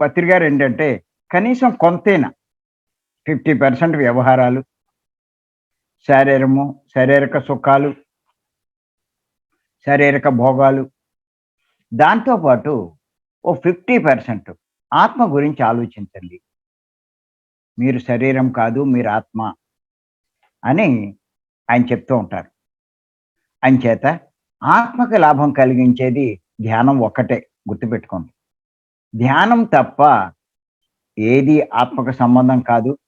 పత్రికారు ఏంటంటే కనీసం కొంతైనా ఫిఫ్టీ పర్సెంట్ వ్యవహారాలు శారీరము శారీరక సుఖాలు శారీరక భోగాలు దాంతోపాటు ఓ ఫిఫ్టీ పర్సెంట్ ఆత్మ గురించి ఆలోచించండి. మీరు శరీరం కాదు మీరు ఆత్మ అని ఆయన చెప్తూ ఉంటారు. అంచేత ఆత్మకి లాభం కలిగించేది ధ్యానం ఒక్కటే గుర్తుపెట్టుకోండి. ధ్యానం తప్ప ఏది ఆత్మకు సంబంధం కాదు.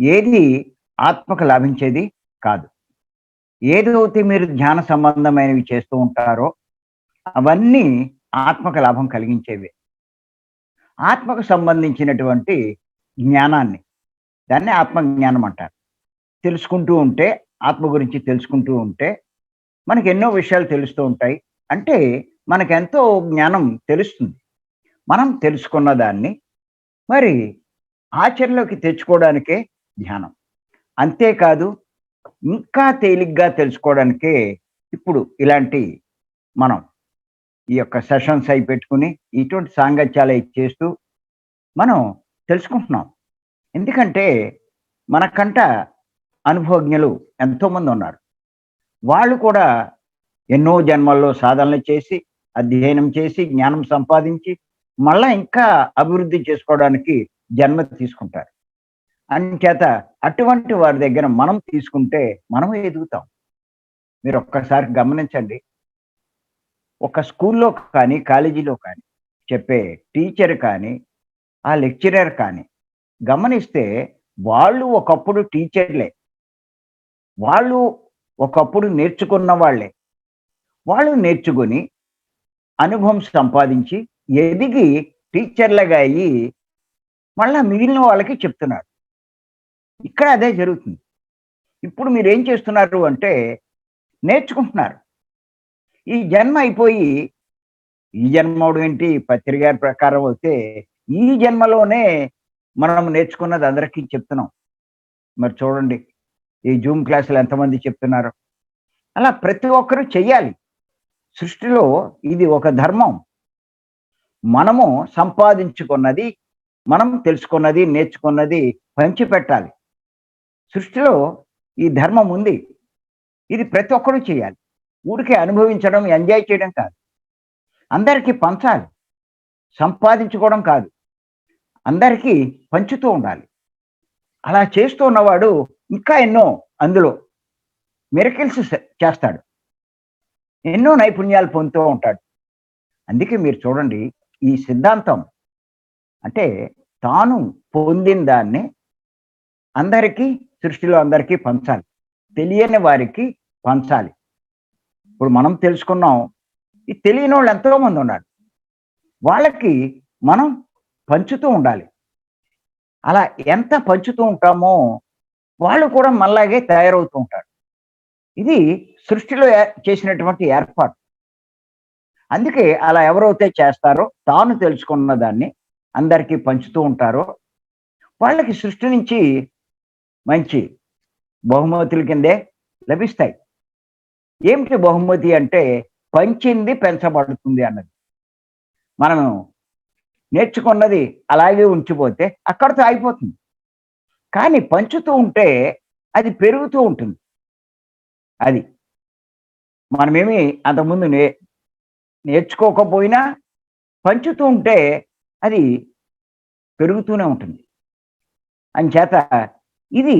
ఏది ఆత్మకు లాభించేది కాదు. ఏదైతే మీరు ధ్యాన సంబంధమైనవి చేస్తూ ఉంటారో అవన్నీ ఆత్మకు లాభం కలిగించేవి. ఆత్మకు సంబంధించినటువంటి జ్ఞానాన్ని దాన్ని ఆత్మజ్ఞానం అంటారు. తెలుసుకుంటూ ఉంటే ఆత్మ గురించి తెలుసుకుంటూ ఉంటే మనకి ఎన్నో విషయాలు తెలుస్తూ ఉంటాయి. అంటే మనకెంతో జ్ఞానం తెలుస్తుంది. మనం తెలుసుకున్న దాన్ని మరి ఆచరణలోకి తెచ్చుకోవడానికే ధ్యానం. అంతేకాదు ఇంకా తేలిగ్గా తెలుసుకోవడానికే ఇప్పుడు ఇలాంటి మనం ఈ యొక్క సెషన్స్ అయి పెట్టుకుని ఇటువంటి సాంగత్యాలు అయి చేస్తూ మనం తెలుసుకుంటున్నాం. ఎందుకంటే మనకంట అనుభవజ్ఞులు ఎంతోమంది ఉన్నారు. వాళ్ళు కూడా ఎన్నో జన్మల్లో సాధనలు చేసి అధ్యయనం చేసి జ్ఞానం సంపాదించి మళ్ళా ఇంకా అభివృద్ధి చేసుకోవడానికి జన్మ తీసుకుంటారు. అంచేత అటువంటి వారి దగ్గర మనం తీసుకుంటే మనం ఎదుగుతాం. మీరు ఒక్కసారి గమనించండి. ఒక స్కూల్లో కానీ కాలేజీలో కానీ చెప్పే టీచర్ కానీ ఆ లెక్చరర్ కానీ గమనిస్తే వాళ్ళు ఒకప్పుడు టీచర్లే. వాళ్ళు ఒకప్పుడు నేర్చుకున్న వాళ్ళే. వాళ్ళు నేర్చుకుని అనుభవం సంపాదించి ఎదిగి టీచర్లుగా అయ్యి మళ్ళా మిగిలిన వాళ్ళకి చెప్తున్నారు. ఇక్కడ అదే జరుగుతుంది. ఇప్పుడు మీరు ఏం చేస్తున్నారు అంటే నేర్చుకుంటున్నారు. ఈ జన్మ అయిపోయి ఈ జన్మడు ఏంటి? పత్రిక ప్రకారం అయితే ఈ జన్మలోనే మనం నేర్చుకున్నది అందరికీ చెప్తున్నాం. మరి చూడండి ఈ జూమ్ క్లాసులు ఎంతమంది చెప్తున్నారు? అలా ప్రతి ఒక్కరూ చెయ్యాలి. సృష్టిలో ఇది ఒక ధర్మం. మనము సంపాదించుకున్నది మనం తెలుసుకున్నది నేర్చుకున్నది పంచిపెట్టాలి. సృష్టిలో ఈ ధర్మం ఉంది. ఇది ప్రతి ఒక్కరూ చేయాలి. ఊరికే అనుభవించడం ఎంజాయ్ చేయడం కాదు. అందరికీ పంచాలి. సంపాదించుకోవడం కాదు. అందరికీ పంచుతూ ఉండాలి. అలా చేస్తూ ఉన్నవాడు ఇంకా ఎన్నో అందులో మిరకిల్స్ చేస్తాడు. ఎన్నో నైపుణ్యాలు పొందుతూ ఉంటాడు. అందుకే మీరు చూడండి ఈ సిద్ధాంతం అంటే తాను పొందిన దాన్ని అందరికీ సృష్టిలో అందరికీ పంచాలి. తెలియని వారికి పంచాలి. ఇప్పుడు మనం తెలుసుకున్నాం ఈ తెలియని వాళ్ళు ఎంతో మంది ఉన్నారు. వాళ్ళకి మనం పంచుతూ ఉండాలి. అలా ఎంత పంచుతూ ఉంటామో వాళ్ళు కూడా మనలాగే తయారవుతూ ఉంటారు. ఇది సృష్టిలో చేసినటువంటి ఏర్పాటు. అందుకే అలా ఎవరైతే చేస్తారో తాను తెలుసుకున్న దాన్ని అందరికీ పంచుతూ ఉంటారో. వాళ్ళకి సృష్టి నుంచి మంచి బహుమతుల కిందే లభిస్తాయి. ఏమిటి బహుమతి అంటే పంచింది పెంచబడుతుంది అన్నది. మనం నేర్చుకున్నది అలాగే ఉంచిపోతే అక్కడితో అయిపోతుంది కానీ పంచుతూ ఉంటే అది పెరుగుతూ ఉంటుంది. అది మనమేమి అంతకుముందు నే నేర్చుకోకపోయినా పంచుతూ ఉంటే అది పెరుగుతూనే ఉంటుంది. అంచేత ఇది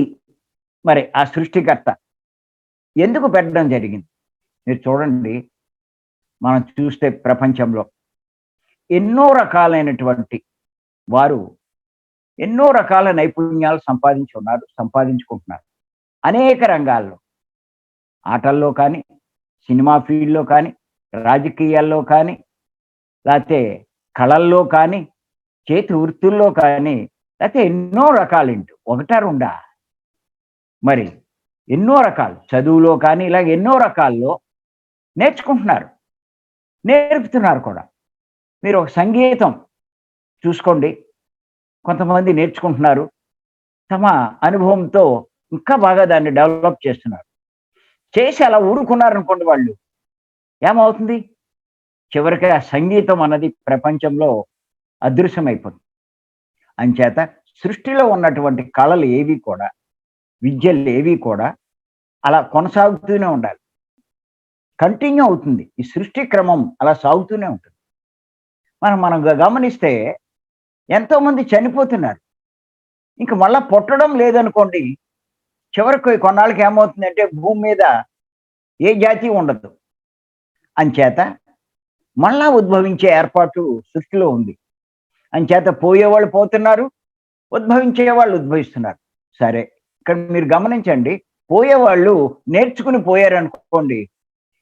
మరి ఆ సృష్టికర్త ఎందుకు పెట్టడం జరిగింది? మీరు చూడండి మనం చూస్తే ప్రపంచంలో ఎన్నో రకాలైనటువంటి వారు ఎన్నో రకాల నైపుణ్యాలు సంపాదించి ఉన్నారు సంపాదించుకుంటున్నారు. అనేక రంగాల్లో ఆటల్లో కానీ సినిమా ఫీల్డ్లో కానీ రాజకీయాల్లో కానీ లేకపోతే కళల్లో కానీ చేతి వృత్తుల్లో కానీ లేకపోతే ఎన్నో రకాలేంటి ఒకటా రెండా? మరి ఎన్నో రకాలు. చదువులో కానీ ఇలాగ ఎన్నో రకాల్లో నేర్చుకుంటున్నారు. నేర్పుతున్నారు కూడా. మీరు ఒక సంగీతం చూసుకోండి. కొంతమంది నేర్చుకుంటున్నారు. తమ అనుభవంతో ఇంకా బాగా దాన్ని డెవలప్ చేస్తున్నారు. చేసి అలా ఊరుకున్నారనుకోండి వాళ్ళు. ఏమవుతుంది? చివరికి ఆ సంగీతం అన్నది ప్రపంచంలో అదృశ్యమైపోతుంది. అంచేత సృష్టిలో ఉన్నటువంటి కళలు ఏవి కూడా విద్యలు ఏవి కూడా అలా కొనసాగుతూనే ఉండాలి. కంటిన్యూ అవుతుంది. ఈ సృష్టి క్రమం అలా సాగుతూనే ఉంటుంది. మనం మనం గమనిస్తే ఎంతోమంది చనిపోతున్నారు. ఇంక మళ్ళా పుట్టడం లేదనుకోండి చివరికి కొన్నాళ్ళకి ఏమవుతుందంటే భూమి మీద ఏ జాతి ఉండదు. అంచేత మళ్ళా ఉద్భవించే ఏర్పాటు సృష్టిలో ఉంది. అంచేత పోయేవాళ్ళు పోతున్నారు ఉద్భవించే వాళ్ళు ఉద్భవిస్తున్నారు. సరే ఇక్కడ మీరు గమనించండి పోయేవాళ్ళు నేర్చుకుని పోయారనుకోండి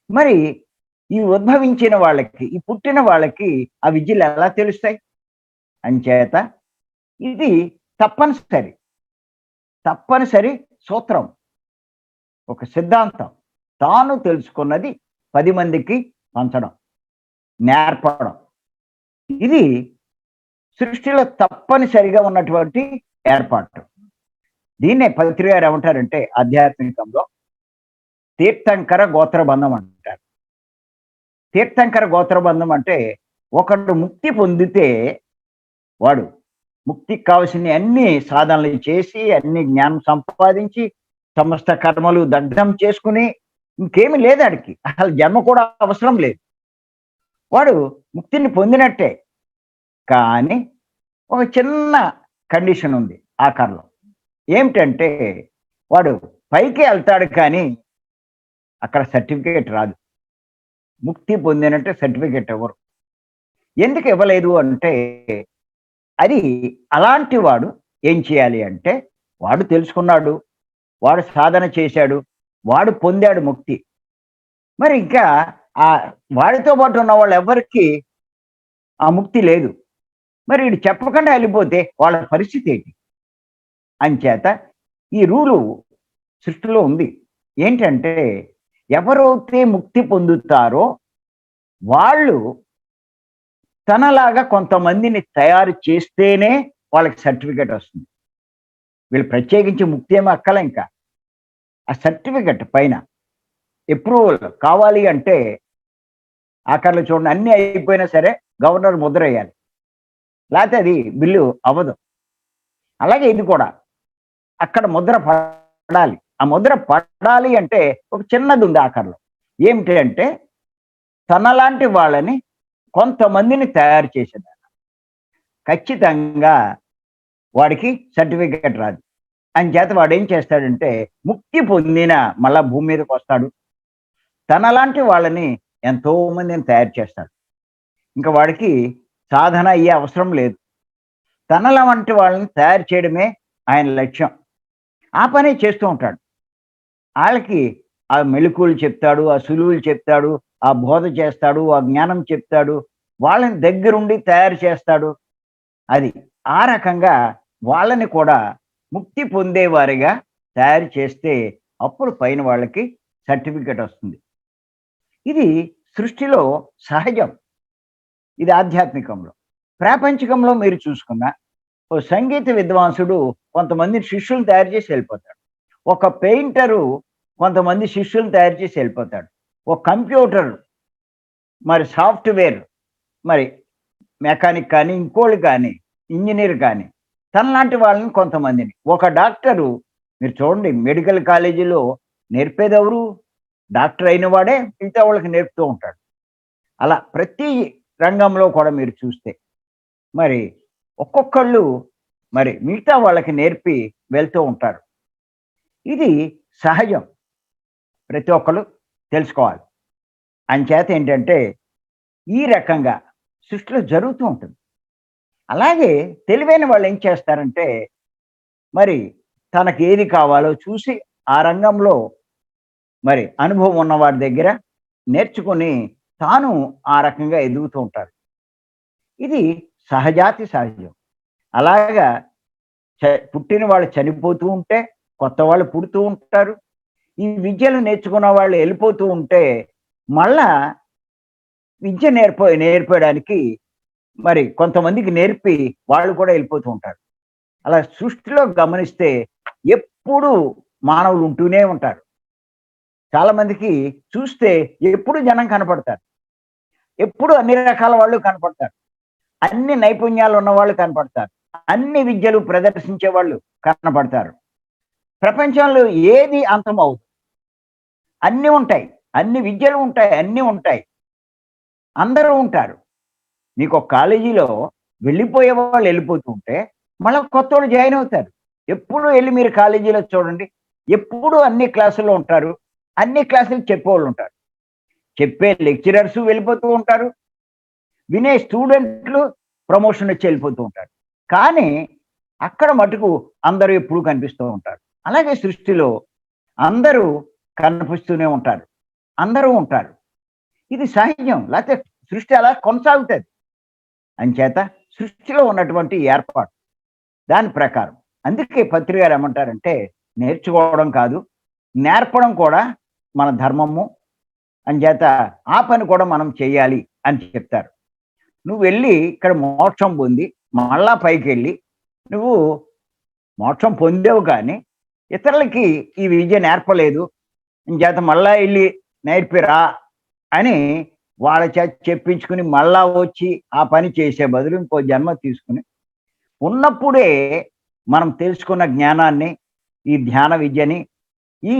మరి ఈ ఉద్భవించిన వాళ్ళకి ఈ పుట్టిన వాళ్ళకి ఆ విద్యలు ఎలా తెలుస్తాయి? అంచేత ఇది తప్పనిసరి తప్పనిసరి సూత్రం ఒక సిద్ధాంతం. తాను తెలుసుకున్నది పది మందికి పంచడం నేర్పడం. ఇది సృష్టిలో తప్పనిసరిగా ఉన్నటువంటి ఏర్పాటు. దీన్నే పత్రి గారు ఏమంటారంటే ఆధ్యాత్మికంలో తీర్థంకర గోత్రబంధం అంటారు. తీర్థంకర గోత్రబంధం అంటే ఒకడు ముక్తి పొందితే వాడు ముక్తికి కావలసిన అన్ని సాధనలు చేసి అన్ని జ్ఞానం సంపాదించి సమస్త కర్మలు దగ్ధం చేసుకుని ఇంకేమి లేదు ఆడికి. అసలు జన్మ కూడా అవసరం లేదు. వాడు ముక్తిని పొందినట్టే. కానీ ఒక చిన్న కండిషన్ ఉంది ఆకారంలో ఏమిటంటే వాడు పైకి వెళ్తాడు కానీ అక్కడ సర్టిఫికేట్ రాదు. ముక్తి పొందినట్టే సర్టిఫికేట్ ఎవరు ఎందుకు ఇవ్వలేదు అంటే అది అలాంటి వాడు ఏం చేయాలి అంటే వాడు తెలుసుకున్నాడు. వాడు సాధన చేశాడు. వాడు పొందాడు ముక్తి. మరి ఇంకా ఆ వాడితో పాటు ఉన్న వాళ్ళు ఎవరికి ఆ ముక్తి లేదు. మరి వీడు చెప్పకుండా వెళ్ళిపోతే వాళ్ళ పరిస్థితి ఏంటి? అంచేత ఈ రూలు సృష్టిలో ఉంది. ఏంటంటే ఎవరైతే ముక్తి పొందుతారో వాళ్ళు తనలాగా కొంతమందిని తయారు చేస్తేనే వాళ్ళకి సర్టిఫికేట్ వస్తుంది. వీళ్ళు ప్రత్యేకించి ముక్తి ఏమీ అక్కల ఇంకా. ఆ సర్టిఫికెట్ పైన అప్రూవల్ కావాలి అంటే ఆఖరిలో చూడండి అన్ని అయిపోయినా సరే గవర్నర్ ముద్ర వేయాలి లేకపోతే అది బిల్లు అవ్వదు. అలాగే ఇది కూడా అక్కడ ముద్ర పడాలి. ఆ ముద్ర పడాలి అంటే ఒక చిన్నది ఉంది ఆఖరిలో. ఏమిటి అంటే తనలాంటి వాళ్ళని కొంతమందిని తయారు చేసేదాన్ని. ఖచ్చితంగా వాడికి సర్టిఫికేట్ రాదు. అని చేత వాడు ఏం చేస్తాడంటే ముక్తి పొందిన మళ్ళా భూమి మీదకి వస్తాడు. తనలాంటి వాళ్ళని ఎంతో మందిని తయారు చేస్తాడు. ఇంకా వాడికి సాధన అయ్యే అవసరం లేదు. తనల వంటి వాళ్ళని తయారు చేయడమే ఆయన లక్ష్యం. ఆ పనే చేస్తూ ఉంటాడు. వాళ్ళకి ఆ మెలకువలు చెప్తాడు ఆ సులువులు చెప్తాడు ఆ బోధ చేస్తాడు ఆ జ్ఞానం చెప్తాడు వాళ్ళని దగ్గరుండి తయారు చేస్తాడు. అది ఆ రకంగా వాళ్ళని కూడా ముక్తి పొందేవారిగా తయారు చేస్తే అప్పుడు పైన వాళ్ళకి సర్టిఫికెట్ వస్తుంది. ఇది సృష్టిలో సహజం. ఇది ఆధ్యాత్మికంలో. ప్రాపంచికంలో మీరు చూసుకున్న ఓ సంగీత విద్వాంసుడు కొంతమంది శిష్యులు తయారు చేసి వెళ్ళిపోతాడు. ఒక పెయింటరు కొంతమంది శిష్యులు తయారు చేసి వెళ్ళిపోతాడు. ఒక కంప్యూటర్ మరి సాఫ్ట్వేర్ మరి మెకానిక్ కానీ ఇంకోళ్ళు కానీ ఇంజనీర్ కానీ తనలాంటి వాళ్ళని కొంతమందిని. ఒక డాక్టరు మీరు చూడండి మెడికల్ కాలేజీలో నేర్పేదెవరు? డాక్టర్ అయిన వాడే మిగతా వాళ్ళకి నేర్పుతూ ఉంటాడు. అలా ప్రతి రంగంలో కూడా మీరు చూస్తే మరి ఒక్కొక్కళ్ళు మరి మిగతా వాళ్ళకి నేర్పి వెళ్తూ ఉంటారు. ఇది సహజం. ప్రతి ఒక్కరు తెలుసుకోవాలి. అంచేత ఏంటంటే ఈ రకంగా సృష్టిలో జరుగుతూ ఉంటుంది. అలాగే తెలివైన వాళ్ళు ఏం చేస్తారంటే మరి తనకి ఏది కావాలో చూసి ఆ రంగంలో మరి అనుభవం ఉన్న వారి దగ్గర నేర్చుకొని తాను ఆ రకంగా ఎదుగుతూ ఉంటారు. ఇది సహజాతి సహజం. అలాగా చ- పుట్టిన వాళ్ళు చనిపోతూ ఉంటే కొత్త వాళ్ళు పుడుతూ ఉంటారు. ఈ విద్యలు నేర్చుకున్న వాళ్ళు వెళ్ళిపోతూ ఉంటే మళ్ళా విద్య నేర్ప నేర్పడానికి మరి కొంతమందికి నేర్పి వాళ్ళు కూడా వెళ్ళిపోతూ ఉంటారు. అలా సృష్టిలో గమనిస్తే ఎప్పుడు మానవులు ఉంటూనే ఉంటారు. చాలామందికి చూస్తే ఎప్పుడు జనం కనపడతారు. ఎప్పుడు అన్ని రకాల వాళ్ళు కనపడతారు. అన్ని నైపుణ్యాలు ఉన్నవాళ్ళు కనపడతారు. అన్ని విద్యలు ప్రదర్శించే వాళ్ళు కనపడతారు. ప్రపంచంలో ఏది అంతం అవుతుంది అన్నీ ఉంటాయి. అన్ని విద్యలు ఉంటాయి. అన్నీ ఉంటాయి. అందరూ ఉంటారు. మీకు ఒక కాలేజీలో వెళ్ళిపోయే వాళ్ళు వెళ్ళిపోతూ ఉంటే మళ్ళీ కొత్త వాళ్ళు జాయిన్ అవుతారు. ఎప్పుడు వెళ్ళి మీరు కాలేజీలో చూడండి. ఎప్పుడు అన్ని క్లాసుల్లో ఉంటారు. అన్ని క్లాసులు చెప్పేవాళ్ళు ఉంటారు. చెప్పే లెక్చరర్స్ వెళ్ళిపోతూ ఉంటారు. వినే స్టూడెంట్లు ప్రమోషన్ వచ్చి వెళ్ళిపోతూ ఉంటారు. కానీ అక్కడ మటుకు అందరూ ఎప్పుడు కనిపిస్తూ ఉంటారు. అలాగే సృష్టిలో అందరూ కనిపిస్తూనే ఉంటారు. అందరూ ఉంటారు. ఇది సహజం. లేకపోతే సృష్టి అలా కొనసాగుతుంది. అంచేత సృష్టిలో ఉన్నటువంటి ఏర్పాటు. దాని ప్రకారం. అందుకే పత్రిక గారు ఏమంటారంటే నేర్చుకోవడం కాదు నేర్పడం కూడా మన ధర్మము. అంచేత ఆ పని కూడా మనం చేయాలి అని చెప్తారు. నువ్వు వెళ్ళి ఇక్కడ మోక్షం పొంది మళ్ళా పైకి వెళ్ళి నువ్వు మోక్షం పొందేవు కానీ ఇతరులకి ఈ విద్య నేర్పలేదు. చేత మళ్ళా వెళ్ళి నేర్పిరా అని వాళ్ళ చేత చెప్పించుకుని మళ్ళా వచ్చి ఆ పని చేసే బదులు ఇంకో జన్మ తీసుకుని ఉన్నప్పుడే మనం తెలుసుకున్న జ్ఞానాన్ని ఈ ధ్యాన విద్యని ఈ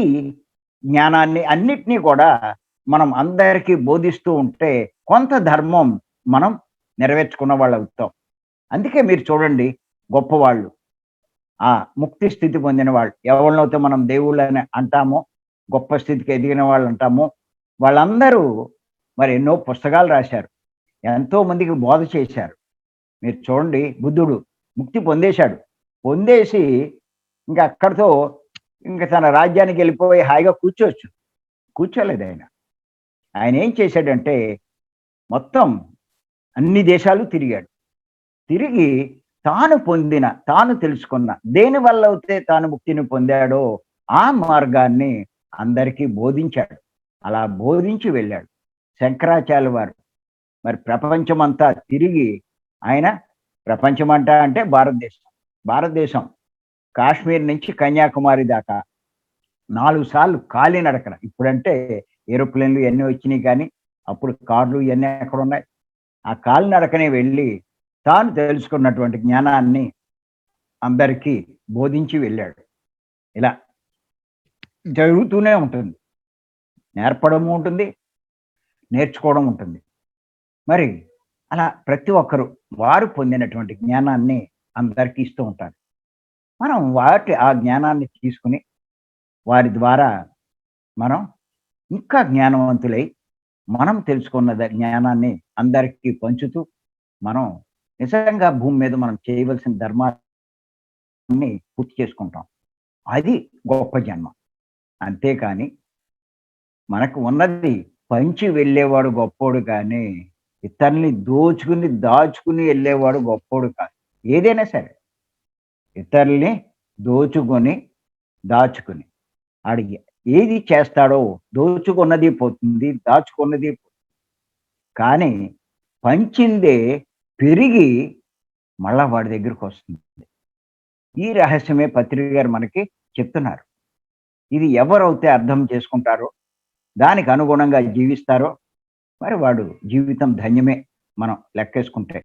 జ్ఞానాన్ని అన్నిటినీ కూడా మనం అందరికీ బోధిస్తూ ఉంటే కొంత ధర్మం మనం నెరవేర్చుకున్న వాళ్ళు అవుతాం. అందుకే మీరు చూడండి గొప్పవాళ్ళు. ఆ ముక్తి స్థితి పొందిన వాళ్ళు. ఎవరినైతే మనం దేవుళ్ళని అంటామో గొప్ప స్థితికి ఎదిగిన వాళ్ళు అంటామో వాళ్ళందరూ మరి ఎన్నో పుస్తకాలు రాశారు. ఎంతో మందికి బోధ చేశారు. మీరు చూడండి బుద్ధుడు ముక్తి పొందేశాడు. పొందేసి ఇంకా అక్కడితో ఇంకా తన రాజ్యానికి వెళ్ళిపోయి హాయిగా కూర్చోవచ్చు. కూర్చోలేదు ఆయన. ఆయన ఏం చేశాడంటే మొత్తం అన్ని దేశాలు తిరిగాడు. తిరిగి తాను పొందిన తాను తెలుసుకున్న దేని వల్ల అయితే తాను ముక్తిని పొందాడో ఆ మార్గాన్ని అందరికీ బోధించాడు. అలా బోధించి వెళ్ళాడు. శంకరాచార్య వారు మరి ప్రపంచమంతా తిరిగి ఆయన ప్రపంచం అంటా అంటే భారతదేశం. భారతదేశం కాశ్మీర్ నుంచి కన్యాకుమారి దాకా నాలుగు సార్లు కాలినడకన ఇప్పుడంటే ఏరోప్లేన్లు ఎన్ని వచ్చినాయి కానీ అప్పుడు కార్లు ఇవన్నీ ఎక్కడ ఉన్నాయి? ఆ కాలినడకనే వెళ్ళి తాను తెలుసుకున్నటువంటి జ్ఞానాన్ని అందరికీ బోధించి వెళ్ళాడు. ఇలా జరుగుతూనే ఉంటుంది. నేర్పడము ఉంటుంది నేర్చుకోవడం ఉంటుంది. మరి అలా ప్రతి ఒక్కరు వారు పొందినటువంటి జ్ఞానాన్ని అందరికీ ఇస్తూ ఉంటారు. మనం వాటి ఆ జ్ఞానాన్ని తీసుకుని వారి ద్వారా మనం ఇంకా జ్ఞానవంతులై మనం తెలుసుకున్న జ్ఞానాన్ని అందరికీ పంచుతూ మనం నిజంగా భూమి మీద మనం చేయవలసిన ధర్మాన్ని పూర్తి చేసుకుంటాం. అది గొప్ప జన్మ. అంతేకాని మనకు ఉన్నది పంచి వెళ్ళేవాడు గొప్పోడు కానీ ఇతరుల్ని దోచుకుని దాచుకుని వెళ్ళేవాడు గొప్పోడు కాదు. ఏదైనా సరే. ఇతరుల్ని దోచుకొని దాచుకుని. అడిగి ఏది చేస్తాడో దోచుకున్నది పోతుంది దాచుకున్నది పోతుంది. కానీ పంచిందే పెరిగి మళ్ళా వాడి దగ్గరికి వస్తుంది. ఈ రహస్యమే పత్రిక గారు మనకి చెప్తున్నారు. ఇది ఎవరైతే అర్థం చేసుకుంటారో దానికి అనుగుణంగా జీవిస్తారో మరి వాడు జీవితం ధన్యమే మనం లెక్కేసుకుంటే.